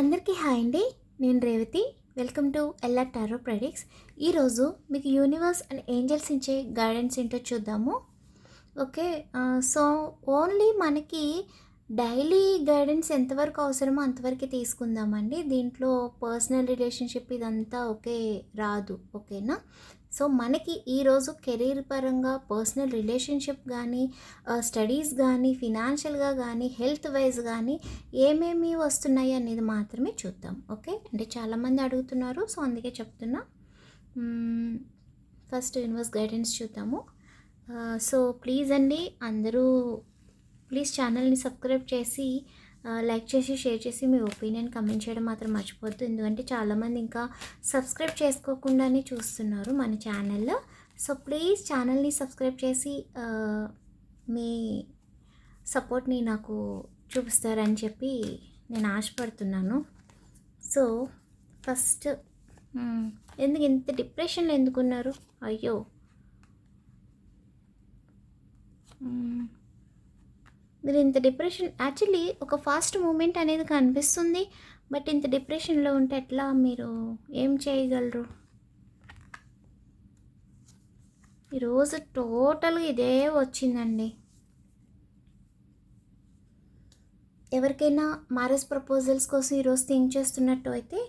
అందరికీ హాయ్ అండి. నేను Revathi. Welcome to Ella tarot predicts ఈరోజు మీకు యూనివర్స్ అండ్ ఏంజల్స్ ఇచ్చే గైడెన్స్ ఏంటో చూద్దాము. ఓకే సో ఓన్లీ మనకి డైలీ గైడెన్స్ ఎంతవరకు అవసరమో అంతవరకు తీసుకుందామండి. దీంట్లో పర్సనల్ రిలేషన్షిప్ ఇదంతా ఓకే రాదు ఓకేనా? సో మనకి ఈరోజు కెరీర్ పరంగా పర్సనల్ రిలేషన్షిప్ కానీ స్టడీస్ కానీ ఫినాన్షియల్గా కానీ హెల్త్ వైజ్ కానీ ఏమేమి వస్తున్నాయి అనేది మాత్రమే చూద్దాం. ఓకే? అంటే చాలామంది అడుగుతున్నారు. సో అందుకే చెప్తున్నా. ఫస్ట్ యూనివర్స్ గైడెన్స్ చూద్దాము. సో ప్లీజ్ అండి అందరూ ప్లీజ్ ఛానల్ని సబ్స్క్రైబ్ చేసి లైక్ చేసి షేర్ చేసి మీ ఒపీనియన్ కమెంట్ చేయడం మాత్రం మర్చిపోద్దు ఎందుకంటే చాలామంది ఇంకా సబ్స్క్రైబ్ చేసుకోకుండానే చూస్తున్నారు మన ఛానల్లో. సో ప్లీజ్ ఛానల్ని సబ్స్క్రైబ్ చేసి మీ సపోర్ట్ని నాకు చూపిస్తారని చెప్పి నేను ఆశపడుతున్నాను. సో ఫస్ట్ ఎందుకు ఇంత డిప్రెషన్లో ఎందుకున్నారు? అయ్యో. మీరు ఇంత డిప్రెషన్ యాక్చువల్లీ ఒక ఫాస్ట్ మూమెంట్ అనేది కనిపిస్తుంది. బట్ ఇంత డిప్రెషన్లో ఉంటే ఎట్లా మీరు ఏం చేయగలరు? ఈరోజు టోటల్గా ఇదే వచ్చిందండి. ఎవరికైనా మ్యారేజ్ ప్రపోజల్స్ కోసం ఈరోజు థింక్ చేస్తున్నట్టు అయితే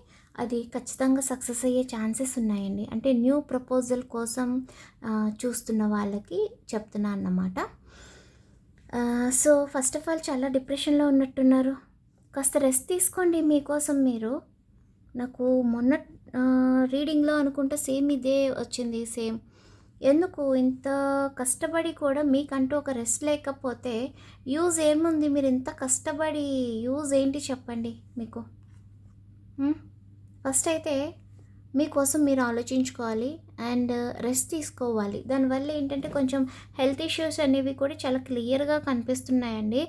అది ఖచ్చితంగా సక్సెస్ అయ్యే ఛాన్సెస్ ఉన్నాయండి. అంటే న్యూ ప్రపోజల్ కోసం చూస్తున్న వాళ్ళకి చెప్తున్నా అన్నమాట. సో ఫస్ట్ ఆఫ్ ఆల్ చాలా డిప్రెషన్లో ఉన్నట్టున్నారు. కాస్త రెస్ట్ తీసుకోండి మీకోసం మీరు. నాకు మొన్న రీడింగ్లో అనుకుంటే సేమ్ ఇదే వచ్చింది సేమ్. ఎందుకు? ఇంత కష్టపడి కూడా మీకంటూ ఒక రెస్ట్ లేకపోతే యూజ్ ఏముంది? మీరు ఇంత కష్టపడి యూజ్ ఏంటి చెప్పండి మీకు? ఫస్ట్ అయితే మీకోసం మీరు ఆలోచించుకోవాలి. అండ్ రెస్ట్ తీసుకోవాలి. దానివల్ల ఏంటంటే కొంచెం హెల్త్ ఇష్యూస్ అనేవి కూడా చాలా క్లియర్గా కనిపిస్తున్నాయండి.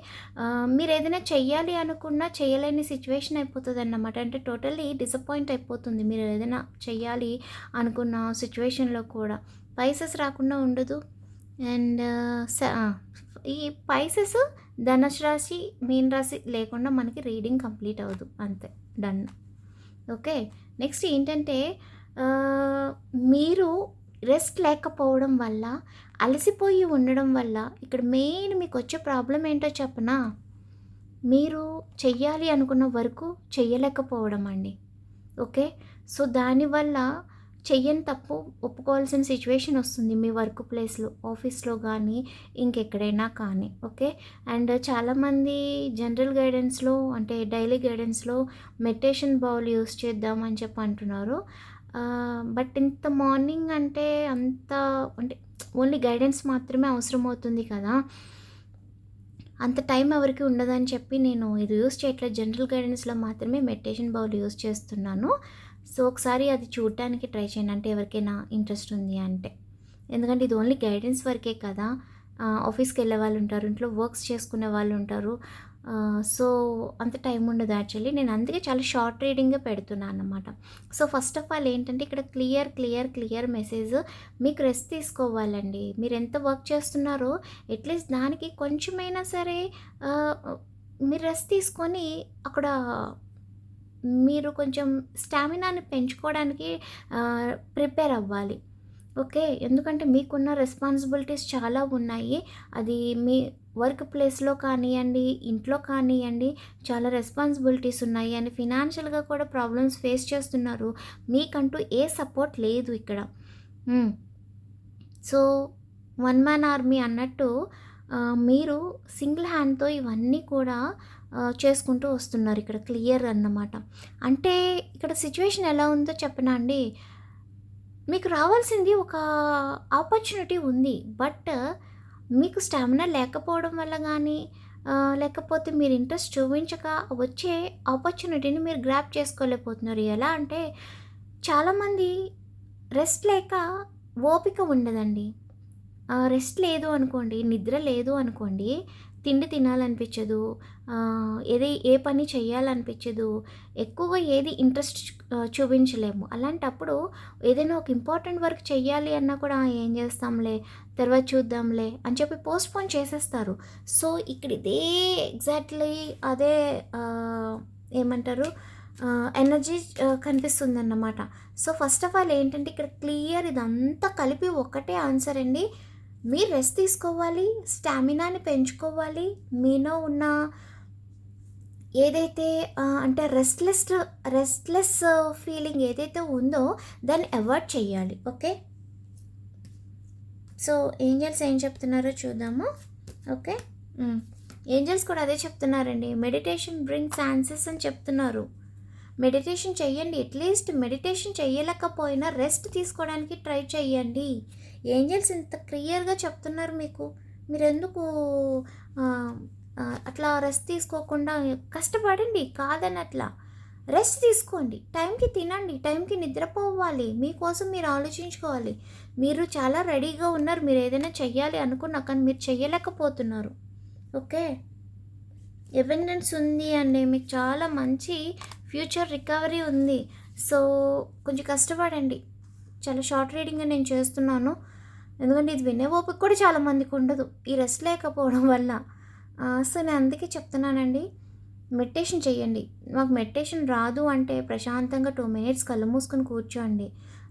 మీరు ఏదైనా చెయ్యాలి అనుకున్నా చేయలేని సిచ్యువేషన్ అయిపోతుంది అన్నమాట అంటే టోటల్లీ డిసప్పాయింట్ అయిపోతుంది. మీరు ఏదైనా చెయ్యాలి అనుకున్న సిచ్యువేషన్లో కూడా. పైసెస్ రాకుండా ఉండదు. అండ్ ఈ పైసెస్ ధనుసు రాశి మీన్ రాశి లేకుండా మనకి రీడింగ్ కంప్లీట్ అవ్వదు. అంతే. డన్. ఓకే. నెక్స్ట్ ఏంటంటే మీరు రెస్ట్ లేకపోవడం వల్ల అలసిపోయి ఉండడం వల్ల ఇక్కడ మెయిన్ మీకు వచ్చే ప్రాబ్లం ఏంటో చెప్పనా? మీరు చెయ్యాలి అనుకున్న వరకు చెయ్యలేకపోవడం అండి. ఓకే సో దానివల్ల చెయ్యని తప్పు ఒప్పుకోవాల్సిన సిచ్యువేషన్ వస్తుంది మీ వర్క్ ప్లేస్లో ఆఫీస్లో కానీ ఇంకెక్కడైనా కానీ. ఓకే అండ్ చాలామంది జనరల్ గైడెన్స్లో అంటే డైలీ గైడెన్స్లో మెడిటేషన్ బౌల్ యూస్ చేద్దామని చెప్పి అంటున్నారు. బట్ ఇంత మార్నింగ్ అంటే అంత అంటే ఓన్లీ గైడెన్స్ మాత్రమే అవసరం అవుతుంది కదా. అంత టైం ఎవరికి ఉండదని చెప్పి నేను ఇది యూస్ చేయట్లేదు. జనరల్ గైడెన్స్లో మాత్రమే మెడిటేషన్ బౌల్ యూస్ చేస్తున్నాను. సో ఒకసారి అది చూడటానికి ట్రై చేయండి. అంటే ఎవరికైనా ఇంట్రెస్ట్ ఉంది అంటే. ఎందుకంటే ఇది ఓన్లీ గైడెన్స్ వరకే కదా. ఆఫీస్కి వెళ్ళే వాళ్ళు ఉంటారు ఇంట్లో వర్క్స్ చేసుకునే వాళ్ళు ఉంటారు. సో అంత టైం ఉండదు యాక్చువల్లీ. నేను అందుకే చాలా షార్ట్ రీడింగే పెడుతున్నాను అన్నమాట సో ఫస్ట్ ఆఫ్ ఆల్ ఏంటంటే ఇక్కడ క్లియర్ క్లియర్ క్లియర్ మెసేజ్. మీకు రెస్ట్ తీసుకోవాలండి. మీరు ఎంత వర్క్ చేస్తున్నారో అట్లీస్ట్ దానికి కొంచెమైనా సరే మీరు రెస్ట్ తీసుకొని అక్కడ మీరు కొంచెం స్టామినాని పెంచుకోవడానికి ప్రిపేర్ అవ్వాలి. ఓకే? ఎందుకంటే మీకున్న రెస్పాన్సిబిలిటీస్ చాలా ఉన్నాయి. అది మీ వర్క్ ప్లేస్లో కానివ్వండి ఇంట్లో కానివ్వండి చాలా రెస్పాన్సిబిలిటీస్ ఉన్నాయి. అండ్ ఫినాన్షియల్గా కూడా ప్రాబ్లమ్స్ ఫేస్ చేస్తున్నారు. మీకంటూ ఏ సపోర్ట్ లేదు ఇక్కడ. సో వన్ మ్యాన్ ఆర్మీ అన్నట్టు మీరు సింగిల్ హ్యాండ్తో ఇవన్నీ కూడా చేసుకుంటూ వస్తున్నారు ఇక్కడ క్లియర్ అన్నమాట. అంటే ఇక్కడ సిచ్యువేషన్ ఎలా ఉందో చెప్పనా అండి? మీకు రావాల్సింది ఒక ఆపర్చునిటీ ఉంది. బట్ మీకు స్టామినా లేకపోవడం వల్ల కానీ లేకపోతే మీరు ఇంట్రెస్ట్ చూపించక వచ్చే ఆపర్చునిటీని మీరు గ్రాప్ చేసుకోలేకపోతున్నారు. ఎలా అంటే చాలామంది రెస్ట్ లేక ఓపిక ఉండదండి. రెస్ట్ లేదు అనుకోండి నిద్ర లేదు అనుకోండి తిండి తినాలనిపించదు ఏది ఏ పని చేయాలనిపించదు ఎక్కువగా ఏది ఇంట్రెస్ట్ చూపించలేము. అలాంటప్పుడు ఏదైనా ఒక ఇంపార్టెంట్ వర్క్ చేయాలి అన్నా కూడా ఏం చేస్తాంలే తర్వాత చూద్దాంలే అని చెప్పి పోస్ట్పోన్ చేసేస్తారు. సో ఇక్కడ ఇదే ఎగ్జాక్ట్లీ అదే ఏమంటారు ఎనర్జీ కనిపిస్తుందన్నమాట. సో ఫస్ట్ ఆఫ్ ఆల్ ఏంటంటే ఇక్కడ క్లియర్ ఇదంతా కలిపి ఒకటే ఆన్సర్ అండి. మీరు రెస్ట్ తీసుకోవాలి స్టామినాని పెంచుకోవాలి. మీలో ఉన్న ఏదైతే అంటే రెస్ట్లెస్ రెస్ట్లెస్ ఫీలింగ్ ఏదైతే ఉందో దాన్ని అవాయిడ్ చేయాలి ఓకే? సో ఏంజల్స్ ఏం చెప్తున్నారో చూద్దాము ఓకే? ఏంజల్స్ కూడా అదే చెప్తున్నారండి. మెడిటేషన్ బ్రింగ్స్ ఆన్సర్స్ అని చెప్తున్నారు. మెడిటేషన్ చెయ్యండి. అట్లీస్ట్ మెడిటేషన్ చేయలేకపోయినా రెస్ట్ తీసుకోవడానికి ట్రై చేయండి ఏంజల్స్ ఇంత క్లియర్గా చెప్తున్నారు మీకు. మీరు ఎందుకు అట్లా రెస్ట్ తీసుకోకుండా కష్టపడండి కాదని అట్లా రెస్ట్ తీసుకోండి. టైంకి తినండి. టైంకి నిద్రపోవాలి. మీకోసం మీరు ఆలోచించుకోవాలి. మీరు చాలా రెడీగా ఉన్నారు. మీరు ఏదైనా చెయ్యాలి అనుకున్నా కానీ మీరు చెయ్యలేకపోతున్నారు. ఓకే? ఎవిడెన్స్ ఉంది అండి మీకు చాలా మంచి ఫ్యూచర్ రికవరీ ఉంది. సో కొంచెం కష్టపడండి. చాలా షార్ట్ రీడింగ్ నేను చేస్తున్నాను. ఎందుకంటే ఇది వినే ఓపిక కూడా చాలా మందికి ఉండదు. ఈ రెస్ట్ లేకపోవడం వల్ల. సో నేను అందుకే చెప్తున్నానండి. మెడిటేషన్ చేయండి. మాకు మెడిటేషన్ రాదు అంటే ప్రశాంతంగా టూ మినిట్స్ కళ్ళు మూసుకొని కూర్చోండి.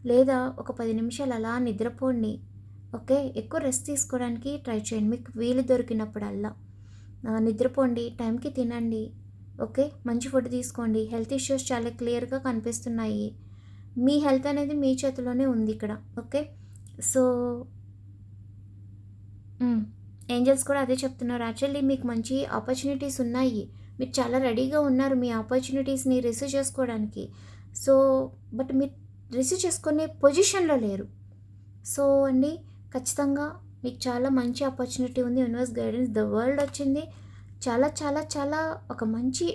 లేదా ఒక పది నిమిషాలు అలా నిద్రపోండి. ఓకే? ఎక్కువ రెస్ట్ తీసుకోవడానికి ట్రై చేయండి. మీకు వీలు దొరికినప్పుడల్లా. నిద్రపోండి. టైంకి తినండి. ఓకే? మంచి ఫుడ్ తీసుకోండి. హెల్త్ ఇష్యూస్ చాలా క్లియర్గా కనిపిస్తున్నాయి. మీ హెల్త్ అనేది మీ చేతిలోనే ఉంది ఇక్కడ. ఓకే? సో ఏంజల్స్ కూడా అదే చెప్తున్నారు. యాక్చువల్లీ మీకు మంచి ఆపర్చునిటీస్ ఉన్నాయి. మీరు చాలా రెడీగా ఉన్నారు మీ ఆపర్చునిటీస్ని రిసీవ్ చేసుకోవడానికి. సో బట్ మీరు రిసీవ్ చేసుకునే పొజిషన్లో లేరు. సో అండి ఖచ్చితంగా మీకు చాలా మంచి ఆపర్చునిటీ ఉంది. యూనివర్స్ గైడెన్స్ ద వరల్డ్ వచ్చింది. చాలా చాలా చాలా ఒక మంచి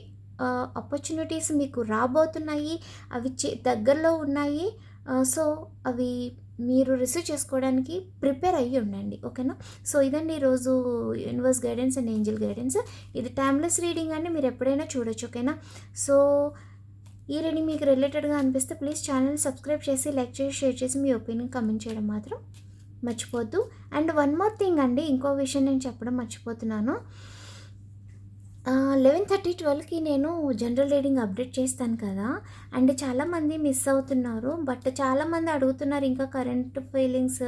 ఆపర్చునిటీస్ మీకు రాబోతున్నాయి. అవి చే దగ్గరలో ఉన్నాయి. సో అవి మీరు రిసీవ్ చేసుకోవడానికి ప్రిపేర్ అయ్యి ఉండండి. ఓకేనా? సో ఇదండి ఈరోజు universe guidance and angel guidance. ఇది టైమ్లెస్ రీడింగ్ అని మీరు ఎప్పుడైనా చూడొచ్చు. ఓకేనా? సో ఈ రీడింగ్ మీకు రిలేటెడ్గా అనిపిస్తే ప్లీజ్ ఛానల్ సబ్స్క్రైబ్ చేసి లైక్ చేసి షేర్ చేసి మీ ఒపీనియన్ కమెంట్ చేయడం మాత్రం మర్చిపోద్దు. అండ్ వన్ మోర్ థింగ్ అండి. ఇంకో విషయం నేను చెప్పడం మర్చిపోతున్నాను. లెవెన్ థర్టీ ట్వెల్వ్కి నేను జనరల్ రీడింగ్ అప్డేట్ చేస్తాను కదా. అండ్ చాలామంది మిస్ అవుతున్నారు బట్ చాలామంది అడుగుతున్నారు ఇంకా కరెంట్ ఫీలింగ్స్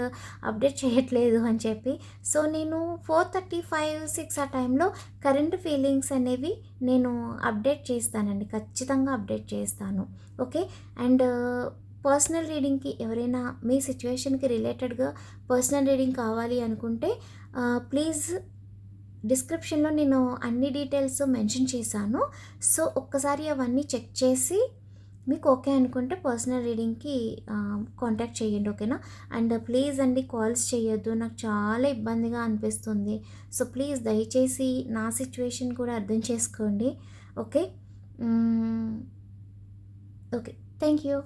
అప్డేట్ చేయట్లేదు అని చెప్పి. సో నేను ఫోర్ థర్టీ ఫైవ్ సిక్స్ ఆ టైంలో కరెంట్ ఫీలింగ్స్ అనేవి నేను అప్డేట్ చేస్తానండి. ఖచ్చితంగా అప్డేట్ చేస్తాను. ఓకే అండ్ పర్సనల్ రీడింగ్కి ఎవరైనా మీ సిచ్యువేషన్కి రిలేటెడ్గా పర్సనల్ రీడింగ్ కావాలి అనుకుంటే ప్లీజ్ డిస్క్రిప్షన్లో నేను అన్ని డీటెయిల్స్ మెన్షన్ చేశాను. సో ఒక్కసారి అవన్నీ చెక్ చేసి మీకు ఓకే అనుకుంటే పర్సనల్ రీడింగ్కి కాంటాక్ట్ చేయండి ఓకేనా? అండ్ ప్లీజ్ అండి కాల్స్ చేయొద్దు. నాకు చాలా ఇబ్బందిగా అనిపిస్తుంది. సో ప్లీజ్ దయచేసి నా సిచ్యువేషన్ కూడా అర్థం చేసుకోండి. ఓకే? ఓకే. Thank you.